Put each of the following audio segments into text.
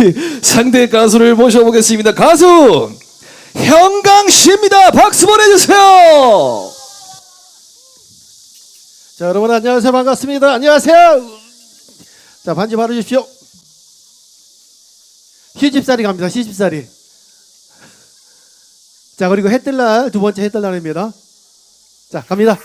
우리 상대 가수를 모셔보겠습니다. 가수 형강 씨입니다. 박수 보내주세요. 자, 여러분 안녕하세요. 반갑습니다. 안녕하세요. 자, 반지 바로 주십시오. 시집살이 갑니다. 시집살이. 자, 그리고 해뜰 날, 두 번째 해뜰 날입니다. 자, 갑니다.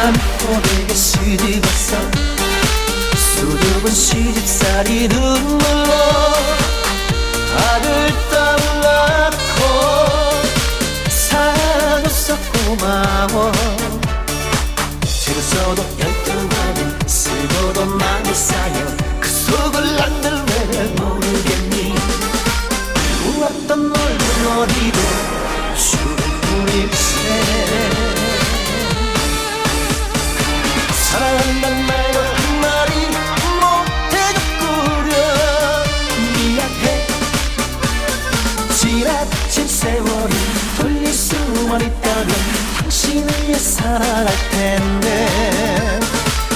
난 고백에 시집 왔어. 수줍은 시집살이 눈물로 아들 딸 낳고 살아줘서 고마워 책을 써도 열두 번은 쓰고도 많이 쌓여 그 속을 난들 왜 모르겠니? 우왔던 넓은 어디도 주름뿐일세 세월이 돌릴 수만 있다면 당신을 위해 살아갈 텐데.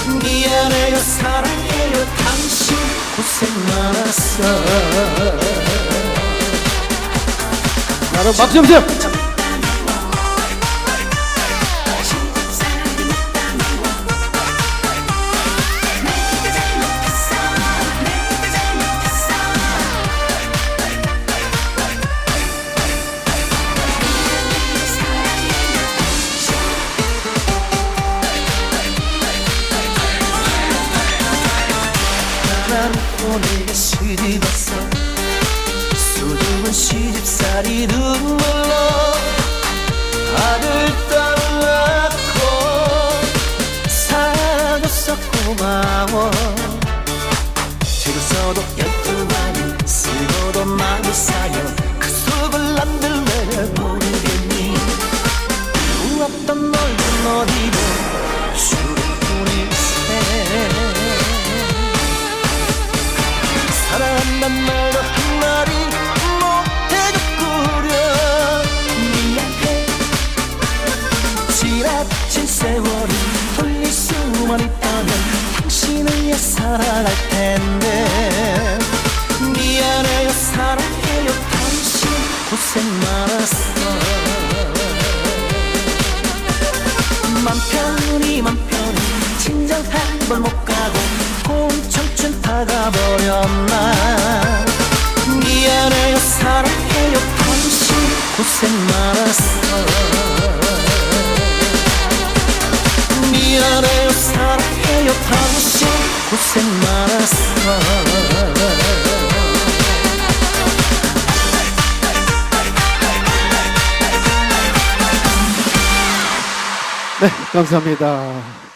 미안해요 사랑해요 당신 고생 많았어. 자, 여러분 박수 주십시 오늘 시집왔어. 수줍은 시집살이 눈물 지나친 세월이 돌릴 수만 있다면 당신을 위해 살아갈 텐데. 미안해요 사랑해요 당신. 고생 많았어. 맘 편히 맘 편히. 친정 한번못 가고 온 청춘 다 가버렸나. 미안해요 사랑해요 당신. 고생 많았어 고생 많았어 네, 감사합니다.